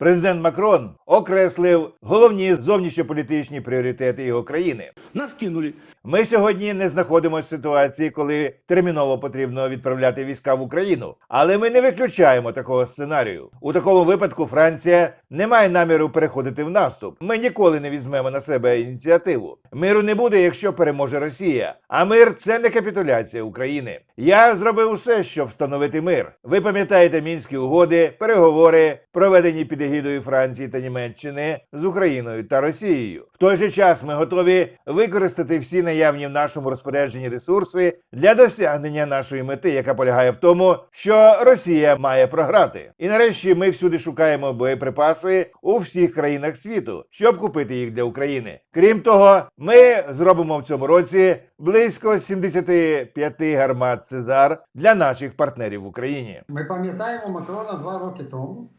Президент Макрон окреслив головні зовнішньополітичні пріоритети його країни. Нас кинули. Ми сьогодні не знаходимося в ситуації, коли терміново потрібно відправляти війська в Україну, але ми не виключаємо такого сценарію. У такому випадку Франція не має наміру переходити в наступ. Ми ніколи не візьмемо на себе ініціативу. Миру не буде, якщо переможе Росія. А мир це не капітуляція України. Я зробив усе, щоб встановити мир. Ви пам'ятаєте мінські угоди, переговори, проведені під егідою Франції та Німеччини з Україною та Росією. В той же час ми готові використати всі наявні в нашому розпорядженні ресурси для досягнення нашої мети, яка полягає в тому, що Росія має програти. І нарешті ми всюди шукаємо боєприпаси у всіх країнах світу, щоб купити їх для України. Крім того, ми зробимо в цьому році близько 75 гармат Цезар для наших партнерів в Україні. Ми пам'ятаємо Макрона два роки тому.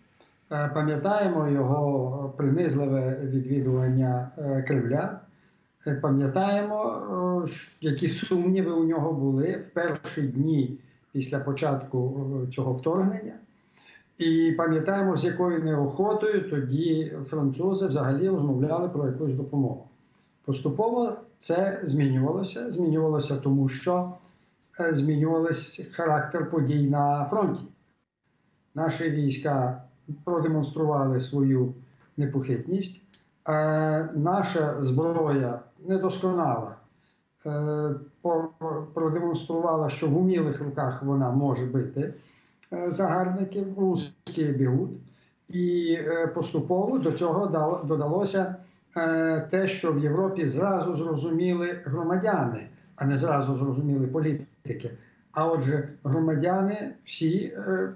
Е, Пам'ятаємо його принизливе відвідування е, Кремля. Е, Пам'ятаємо, які сумніви у нього були в перші дні після початку цього вторгнення. І пам'ятаємо, з якою неохотою тоді французи взагалі розмовляли про якусь допомогу. Поступово це змінювалося. Змінювалося тому, що змінювався характер подій на фронті. Наші війська продемонстрували свою непохитність. Е, наша зброя недосконала е, продемонструвала, що в умілих руках вона може бити е, загарбників, русські бігуть. І поступово до цього дало- додалося те, що в Європі зразу зрозуміли громадяни, а не зразу зрозуміли політики. А отже, громадяни, всі е,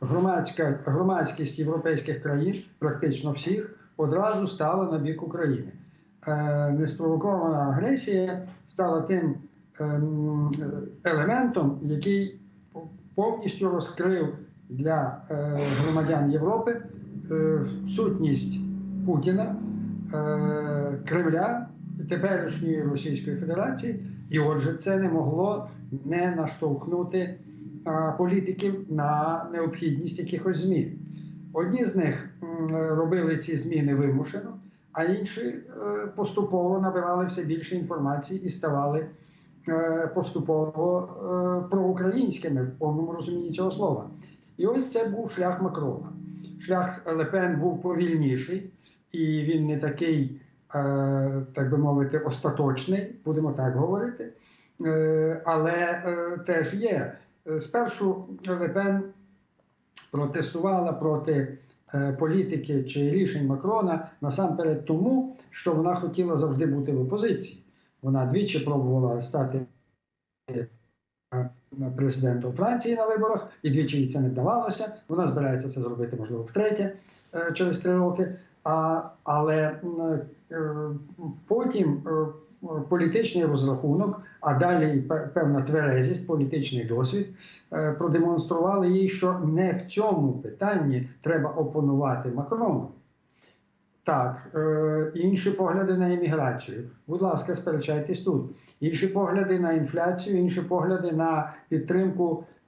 громадська громадськість європейських країн, практично всіх, одразу стала на бік України. Е, Неспровокована агресія стала тим ем, елементом, який повністю розкрив для е, громадян Європи е, сутність Путіна, е, Кремля теперішньої Російської Федерації. І отже, це не могло не наштовхнути політиків на необхідність якихось змін. Одні з них робили ці зміни вимушено, а інші е, поступово набирали все більше інформації і ставали е, поступово е, проукраїнськими в повному розумінні цього слова. І ось це був шлях Макрона. Шлях Лепен був повільніший, і він не такий, так би мовити, остаточний, будемо так говорити. Е, але е, теж є. Е, Спершу Лепен протестувала проти політики чи рішень Макрона насамперед тому, що вона хотіла завжди бути в опозиції. Вона двічі пробувала стати президентом Франції на виборах, і двічі їй це не вдавалося. Вона збирається це зробити, можливо, втретє через три роки. А, але потім е, політичний розрахунок, а далі певна тверезість, політичний досвід е, продемонстрували їй, що не в цьому питанні треба опонувати Макрону. Так, е, інші погляди на імміграцію. Будь ласка, сперечайтесь тут. Інші погляди на інфляцію, інші погляди на підтримку е,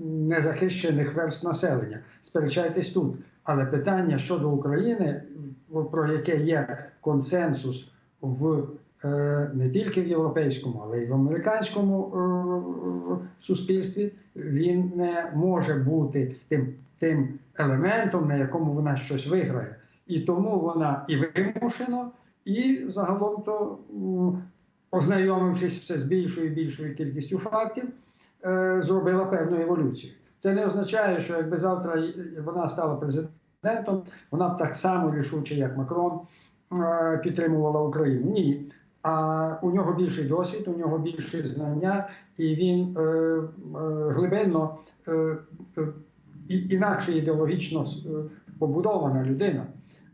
незахищених верст населення. Сперечайтесь тут. Але питання щодо України, про яке є консенсус в е, не тільки в європейському, але й в американському е, суспільстві, він не може бути тим, тим елементом, на якому вона щось виграє. І тому вона і вимушено, і загалом то, ознайомившись все з більшою і більшою кількістю фактів, зробила певну еволюцію. Це не означає, що якби завтра вона стала президентом, вона б так само рішуче, як Макрон, е, підтримувала Україну. Ні. А у нього більший досвід, у нього більше знання, і він е, е, глибинно е, е, інакше ідеологічно е, побудована людина.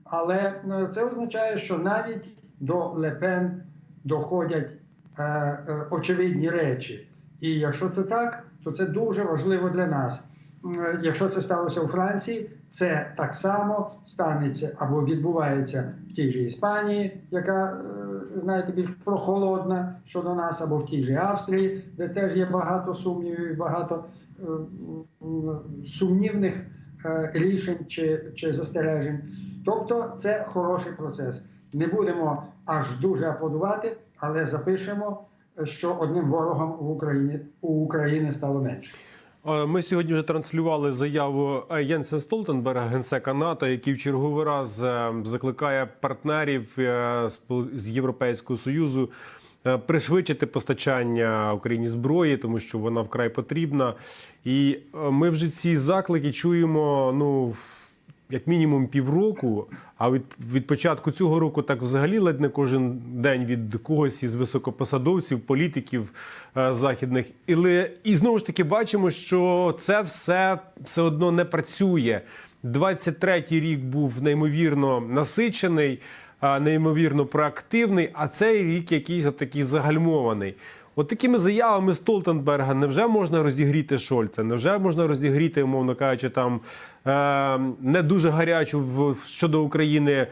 Але е, це означає, що навіть до Лепен доходять е, е, очевидні речі. І якщо це так, то це дуже важливо для нас. Якщо це сталося у Франції, це так само станеться або відбувається в тій же Іспанії, яка е, знаєте більш прохолодна щодо нас, або в тій же Австрії, де теж є багато сумнівів, багато е, сумнівних е, рішень чи, чи застережень. Тобто це хороший процес. Не будемо аж дуже аплодувати, але запишемо, що одним ворогом в Україні у України стало менше. Е, Ми сьогодні вже транслювали заяву е, Єнса Столтенберга, генсека НАТО, який в черговий раз е, закликає партнерів з Європейського союзу пришвидшити постачання Україні зброї, тому що вона вкрай потрібна. І ми вже ці заклики чуємо. Ну як мінімум півроку. А від, від початку цього року так взагалі ледь не кожен день від когось із високопосадовців, політиків е, західних. І, і знову ж таки бачимо, що це все все одно не працює. 23-й рік був неймовірно насичений, е, неймовірно проактивний, а цей рік якийсь такий загальмований. От такими заявами Столтенберга невже можна розігріти Шольца? Невже можна розігріти, умовно кажучи, там е, не дуже гарячу в, щодо України е,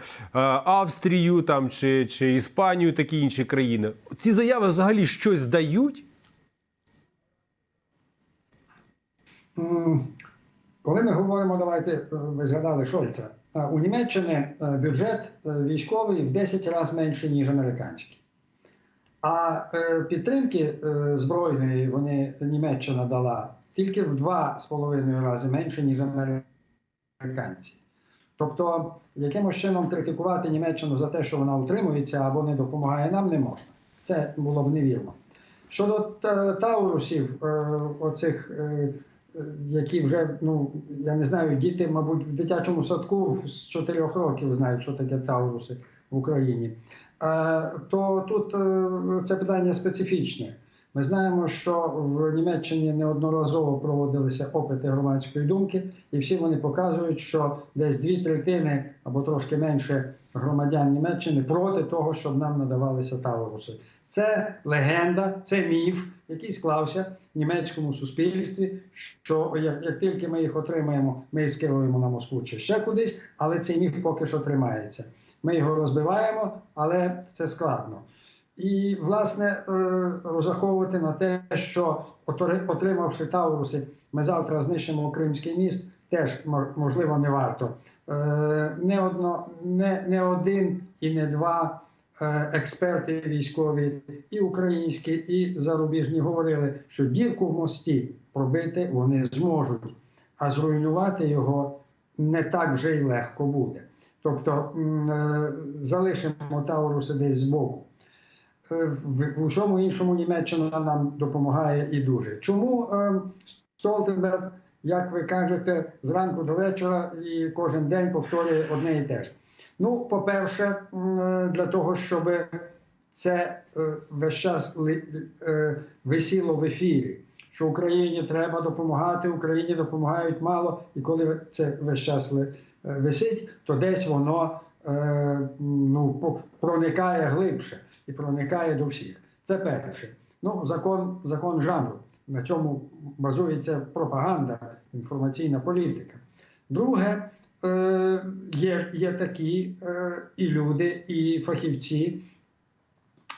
Австрію там чи, чи Іспанію, такі інші країни? Ці заяви взагалі щось дають? Коли ми говоримо, давайте е, ви згадали Шольца. У Німеччини бюджет військовий в 10 разів менший, ніж американський. А е, підтримки е, збройної вони Німеччина дала тільки в 2,5 рази менше, ніж американці. Тобто, якимось чином критикувати Німеччину за те, що вона утримується або не допомагає нам, не можна. Це було б невірно. Щодо таурусів, е, оцих, е, е, які вже, ну я не знаю, діти, мабуть, в дитячому садку з 4 років знають, що таке тауруси в Україні. Е, То тут е, це питання специфічне. Ми знаємо, що в Німеччині неодноразово проводилися опити громадської думки, і всі вони показують, що десь дві третини або трошки менше громадян Німеччини проти того, щоб нам надавалися тауруси. Це легенда, це міф, який склався в німецькому суспільстві. Що як, як тільки ми їх отримаємо, ми їх скеруємо на Москву чи ще кудись, але цей міф поки що тримається. Ми його розбиваємо, але це складно. І, власне, е, розраховувати на те, що отримавши Тауруси, ми завтра знищимо Кримський міст, теж мо- можливо не варто. Е, Не, одно, не, не один і не два е, експерти військові, і українські, і зарубіжні говорили, що дірку в мості пробити вони зможуть, а зруйнувати його не так вже й легко буде. Тобто е, залишимо Тауруси десь збоку. Е, В усьому іншому Німеччина нам допомагає і дуже. Чому Столтенберг, як ви кажете, зранку до вечора і кожен день повторює одне і те ж? Ну, по-перше, е, для того, щоб це весь час висіло в ефірі, що Україні треба допомагати, Україні допомагають мало, і коли це весь час висить, то десь воно е, ну, проникає глибше і проникає до всіх. Це перше. Ну, закон, закон жанру, на чому базується пропаганда, інформаційна політика. Друге, е, є, є такі е, і люди, і фахівці,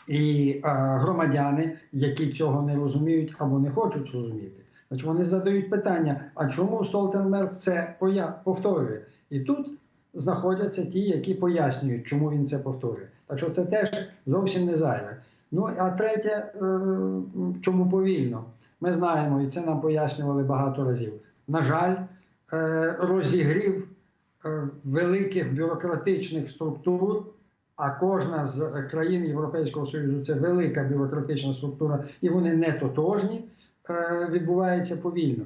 і е, громадяни, які цього не розуміють або не хочуть розуміти. Значить, вони задають питання: а чому Столтенберг це повторює? І тут знаходяться ті, які пояснюють, чому він це повторює. Так що це теж зовсім не зайве. Ну а третє, е, чому повільно? Ми знаємо, і це нам пояснювали багато разів. На жаль, е, розігрів е, великих бюрократичних структур, а кожна з країн Європейського Союзу це велика бюрократична структура, і вони не тотожні. Відбувається повільно.